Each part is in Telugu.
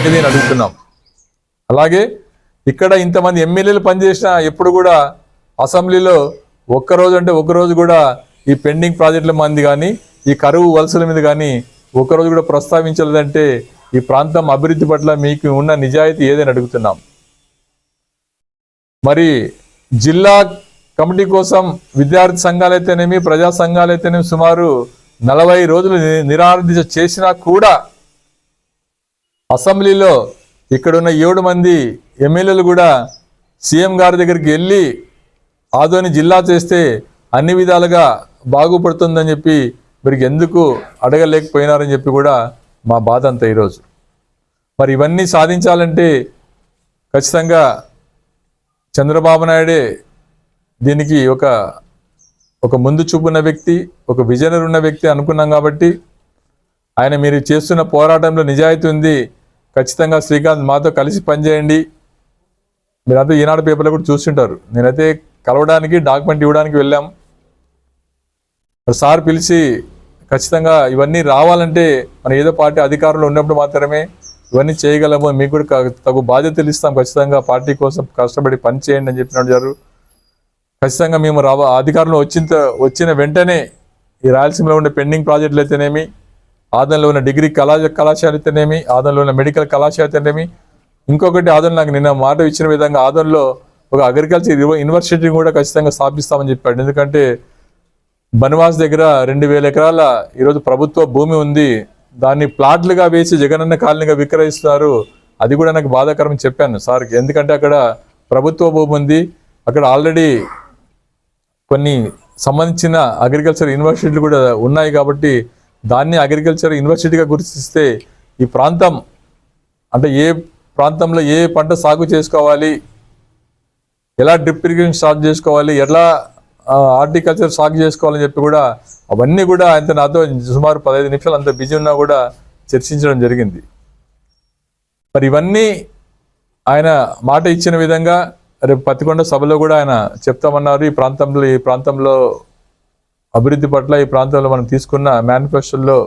అని నేను అడుగుతున్నాం. అలాగే ఇక్కడ ఇంతమంది ఎమ్మెల్యేలు పనిచేసిన ఎప్పుడు కూడా అసెంబ్లీలో ఒక్కరోజు అంటే ఒకరోజు కూడా ఈ పెండింగ్ ప్రాజెక్టుల మంది కానీ ఈ కరువు వలసల మీద కానీ ఒకరోజు కూడా ప్రస్తావించలేదంటే ఈ ప్రాంతం అభివృద్ధి పట్ల మీకు ఉన్న నిజాయితీ ఏదని అడుగుతున్నాం. మరి జిల్లా కమిటీ కోసం విద్యార్థి సంఘాలైతేనేమి ప్రజా సంఘాలైతేనేమి సుమారు నలభై రోజులు ని- చేసినా కూడా అసెంబ్లీలో ఇక్కడున్న ఏడు మంది ఎమ్మెల్యేలు కూడా సీఎం గారి దగ్గరికి వెళ్ళి ఆదోని జిల్లా చేస్తే అన్ని విధాలుగా బాగుపడుతుందని చెప్పి వీరికి ఎందుకు అడగలేకపోయినారని చెప్పి కూడా మా బాధ అంతా ఈరోజు. మరి ఇవన్నీ సాధించాలంటే ఖచ్చితంగా చంద్రబాబు నాయుడే దీనికి ఒక ఒక ముందు చూపున్న వ్యక్తి ఒక విజనర్ ఉన్న వ్యక్తి అనుకున్నాం కాబట్టి ఆయన మీరు చేస్తున్న పోరాటంలో నిజాయితీ ఉంది ఖచ్చితంగా శ్రీకాంత్ మాతో కలిసి పనిచేయండి. మీరంతా ఈనాడు పేపర్లో కూడా చూస్తుంటారు. నేనైతే కలవడానికి డాక్యుమెంట్ ఇవ్వడానికి వెళ్ళాం. సార్ పిలిచి ఖచ్చితంగా ఇవన్నీ రావాలంటే మన ఏదో పార్టీ అధికారంలో ఉన్నప్పుడు మాత్రమే ఇవన్నీ చేయగలము మీకు కూడా తగు బాధ్యతలు ఇస్తాం. ఖచ్చితంగా పార్టీ కోసం కష్టపడి పని చేయండి అని చెప్పినట్టు గారు ఖచ్చితంగా మేము రావ అధికారంలో వచ్చిన వచ్చిన వెంటనే ఈ రాయలసీమలో ఉండే పెండింగ్ ప్రాజెక్టులు అయితేనేమి ఆదంలో ఉన్న డిగ్రీ కళా కళాశాల అయితేనేమి ఆదంలో ఉన్న మెడికల్ కళాశాల అయితేనేమి ఇంకొకటి ఆదం నాకు నిన్న మాట ఇచ్చిన విధంగా ఆదంలో ఒక అగ్రికల్చర్ యూనివర్సిటీ కూడా ఖచ్చితంగా స్థాపిస్తామని చెప్పాడు. ఎందుకంటే బన్వాస్ దగ్గర రెండు వేల ఎకరాల ఈరోజు ప్రభుత్వ భూమి ఉంది. దాన్ని ప్లాట్లుగా వేసి జగనన్న కాలనీగా విక్రయిస్తున్నారు అది కూడా నాకు బాధాకరం చెప్పాను సార్కి. ఎందుకంటే అక్కడ ప్రభుత్వ భూమి ఉంది. అక్కడ ఆల్రెడీ కొన్ని సంబంధించిన అగ్రికల్చర్ యూనివర్సిటీలు కూడా ఉన్నాయి కాబట్టి దాన్ని అగ్రికల్చర్ యూనివర్సిటీగా గుర్తిస్తే ఈ ప్రాంతం అంటే ఏ ప్రాంతంలో ఏ పంట సాగు చేసుకోవాలి ఎలా డ్రిప్ ఇరిగేషన్ స్టార్ట్ చేసుకోవాలి ఎలా హార్టికల్చర్ సాగు చేసుకోవాలని చెప్పి కూడా అవన్నీ కూడా ఆయన నాతో సుమారు పదహైదు నిమిషాలు అంత బిజీ ఉన్నా కూడా చర్చించడం జరిగింది. మరి ఇవన్నీ ఆయన మాట ఇచ్చిన విధంగా రేపు పత్తికొండ సభలో కూడా ఆయన చెప్తామన్నారు. ఈ ప్రాంతంలో ఈ ప్రాంతంలో అభివృద్ధి పట్ల ఈ ప్రాంతంలో మనం తీసుకున్న మేనిఫెస్టోలో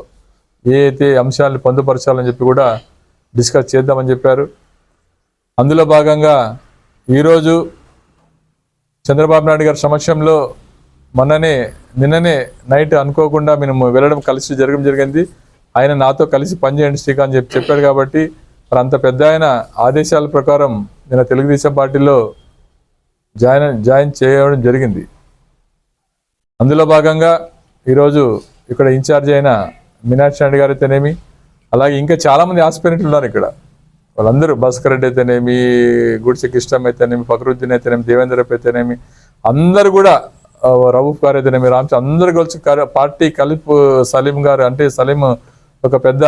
ఏ అయితే అంశాలను పొందుపరచాలని చెప్పి కూడా డిస్కస్ చేద్దామని చెప్పారు. అందులో భాగంగా ఈరోజు చంద్రబాబు నాయుడు గారి సమక్షంలో మొన్ననే నిన్ననే నైట్ అనుకోకుండా మేము వెళ్ళడం కలిసి జరగడం జరిగింది. ఆయన నాతో కలిసి పనిచేయండి శ్రీకాంత్ చెప్పి చెప్పాడు కాబట్టి మరి అంత పెద్ద ఆయన ఆదేశాల ప్రకారం నిన్న తెలుగుదేశం పార్టీలో జాయిన్ జాయిన్ చేయడం జరిగింది. అందులో భాగంగా ఈరోజు ఇక్కడ ఇన్ఛార్జ్ అయిన మీనాక్షి రెడ్డి గారు అయితేనేమి అలాగే ఇంకా చాలామంది ఆస్పిరెంట్లు ఉన్నారు ఇక్కడ. వాళ్ళందరూ భాస్కర్ రెడ్డి అయితేనేమి గుడిసె కృష్ణం అయితేనేమి ఫకరుద్దీన్ అయితేనేమి దేవేంద్ర అయితేనేమి అందరు కూడా రవూఫ్ గారు అయితేనేమి రామ్చ అందరు కలిసి పార్టీ కలిపు సలీం గారు అంటే సలీం ఒక పెద్ద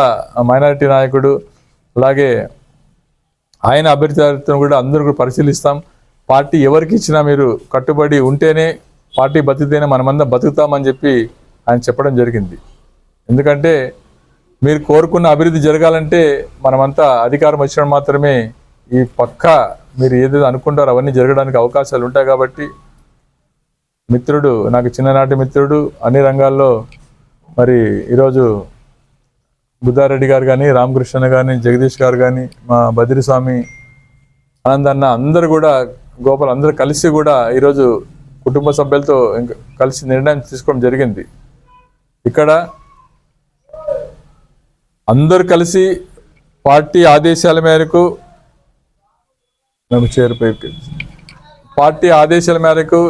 మైనారిటీ నాయకుడు అలాగే ఆయన అభ్యర్థిత్వం కూడా అందరూ కూడా పరిశీలిస్తాం. పార్టీ ఎవరికి ఇచ్చినా మీరు కట్టుబడి ఉంటేనే పార్టీ బతికితేనే మనమందరం బతుకుతామని చెప్పి ఆయన చెప్పడం జరిగింది. ఎందుకంటే మీరు కోరుకున్న అభివృద్ధి జరగాలంటే మనమంతా అధికారం వచ్చిన మాత్రమే ఈ పక్క మీరు ఏదైతే అనుకుంటారో అవన్నీ జరగడానికి అవకాశాలు ఉంటాయి కాబట్టి మిత్రుడు నాకు చిన్ననాటి మిత్రుడు అన్ని రంగాల్లో మరి ఈరోజు బుద్ధారెడ్డి గారు కానీ రామకృష్ణ కానీ జగదీష్ గారు కానీ మా బదిరిస్వామి ఆనందన్న అందరూ కూడా గోపాల్ అందరూ కలిసి కూడా ఈరోజు కుటుంబ సభ్యులతో ఇంకా కలిసి నిర్ణయం తీసుకోవడం జరిగింది. ఇక్కడ అందరూ కలిసి పార్టీ ఆదేశాల మేరకు నాకు చేరిపోయి పార్టీ ఆదేశాల మేరకు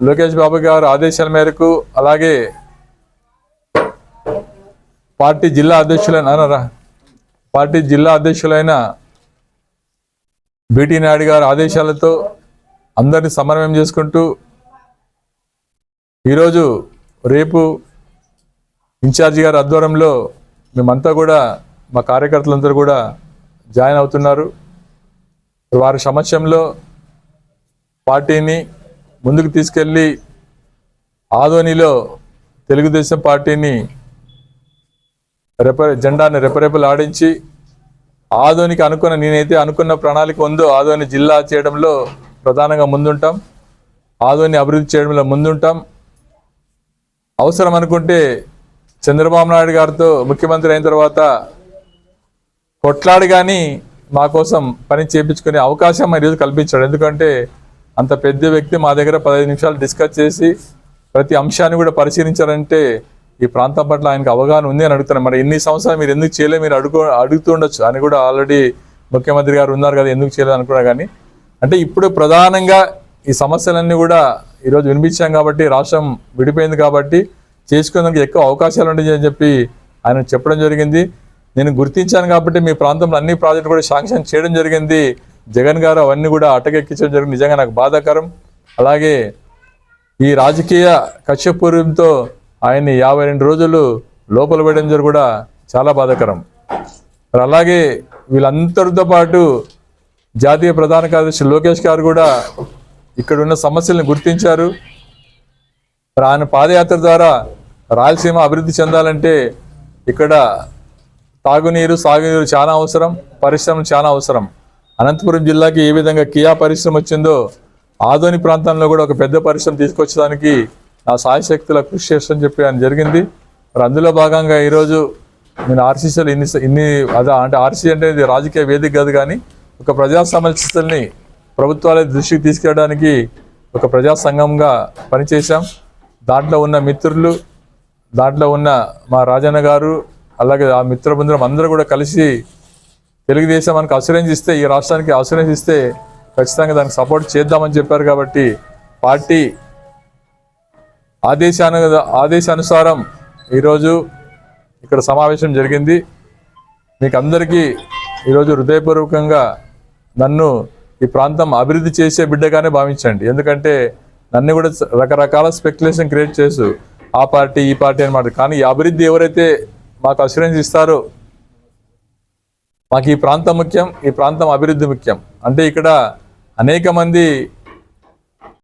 లోకేష్ బాబు గారు ఆదేశాల మేరకు అలాగే పార్టీ జిల్లా అధ్యక్షులైన అనరా పార్టీ జిల్లా అధ్యక్షులైన బీటీ నాయుడు గారి ఆదేశాలతో అందరిని సమన్వయం చేసుకుంటూ ఈరోజు రేపు ఇన్ఛార్జి గారి ఆధ్వర్యంలో మేమంతా కూడా మా కార్యకర్తలందరూ కూడా జాయిన్ అవుతున్నారు. వారి సమక్షంలో పార్టీని ముందుకు తీసుకెళ్ళి ఆదోనిలో తెలుగుదేశం పార్టీని రెప జెండాని రెపరెపలు ఆడించి ఆదోనికి అనుకున్న నేనైతే అనుకున్న ప్రణాళిక ఉందో ఆదోని జిల్లా చేయడంలో ప్రధానంగా ముందుంటాం. ఆదోని అభివృద్ధి చేయడంలో ముందుంటాం. అవసరం అనుకుంటే చంద్రబాబు నాయుడు గారితో ముఖ్యమంత్రి అయిన తర్వాత కొట్లాడి కానీ మా కోసం పని చేయించుకునే అవకాశం మా ఈరోజు కల్పించాడు. ఎందుకంటే అంత పెద్ద వ్యక్తి మా దగ్గర పదహైదు నిమిషాలు డిస్కస్ చేసి ప్రతి అంశాన్ని కూడా పరిశీలించారంటే ఈ ప్రాంతం పట్ల ఆయనకు అవగాహన ఉంది అని అడుగుతాను మరి ఎన్ని సంవత్సరాలు మీరు ఎందుకు చేయలేదు? మీరు అడుగు అడుగుతుండొచ్చు అని కూడా ఆల్రెడీ ముఖ్యమంత్రి గారు ఉన్నారు కదా ఎందుకు చేయలేదు అనుకున్నా కానీ అంటే ఇప్పుడు ప్రధానంగా ఈ సమస్యలన్నీ కూడా ఈరోజు వినిపించాం కాబట్టి రాష్ట్రం విడిపోయింది కాబట్టి చేసుకునేందుకు ఎక్కువ అవకాశాలు ఉంటాయి అని చెప్పి ఆయన చెప్పడం జరిగింది. నేను గుర్తించాను కాబట్టి మీ ప్రాంతంలో అన్ని ప్రాజెక్టులు కూడా శాంక్షన్ చేయడం జరిగింది. జగన్ గారు అవన్నీ కూడా అటకెక్కించడం జరిగింది. నిజంగా నాకు బాధాకరం. అలాగే ఈ రాజకీయ కక్షపూర్యంతో ఆయన్ని యాభై రెండు రోజులు లోపల వేయడం జరిగి కూడా చాలా బాధాకరం. మరి అలాగే వీళ్ళందరితో పాటు జాతీయ ప్రధాన కార్యదర్శి లోకేష్ గారు కూడా ఇక్కడ ఉన్న సమస్యలను గుర్తించారు. ఆయన పాదయాత్ర ద్వారా రాయలసీమ అభివృద్ధి చెందాలంటే ఇక్కడ తాగునీరు సాగునీరు చాలా అవసరం పరిశ్రమలు చాలా అవసరం. అనంతపురం జిల్లాకి ఏ విధంగా కియా పరిశ్రమ వచ్చిందో ఆదోని ప్రాంతంలో కూడా ఒక పెద్ద పరిశ్రమ తీసుకొచ్చడానికి నా సాయశక్తుల కృషి చేస్తానని చెప్పి ఆయన జరిగింది. మరి అందులో భాగంగా ఈరోజు నేను ఆర్సీసీలు ఇన్ని ఇన్ని అదా అంటే ఆర్సీ అంటే ఇది రాజకీయ వేదిక కాదు కానీ ఒక ప్రజా సమస్యల్ని ప్రభుత్వాల దృష్టికి తీసుకెళ్ళడానికి ఒక ప్రజా సంఘంగా పనిచేశాం. దాంట్లో ఉన్న మిత్రులు దాంట్లో ఉన్న మా రాజన్న గారు అలాగే ఆ మిత్ర బృందం అందరూ కూడా కలిసి తెలుగుదేశం మనకు అసూరెన్స్ ఇస్తే ఈ రాష్ట్రానికి అసూరెన్స్ ఇస్తే ఖచ్చితంగా దానికి సపోర్ట్ చేద్దామని చెప్పారు కాబట్టి పార్టీ ఆదేశాను ఆదేశానుసారం ఈరోజు ఇక్కడ సమావేశం జరిగింది. మీకు అందరికీ ఈరోజు హృదయపూర్వకంగా నన్ను ఈ ప్రాంతం అభివృద్ధి చేసే బిడ్డగానే భావించండి. ఎందుకంటే నన్ను కూడా రకరకాల స్పెక్యులేషన్ క్రియేట్ చేసు ఆ పార్టీ ఈ పార్టీ అనమాట కానీ ఈ అభివృద్ధి ఎవరైతే మాకు అసూరెన్స్ ఇస్తారో మాకు ఈ ప్రాంతం ముఖ్యం ఈ ప్రాంతం అభివృద్ధి ముఖ్యం. అంటే ఇక్కడ అనేక మంది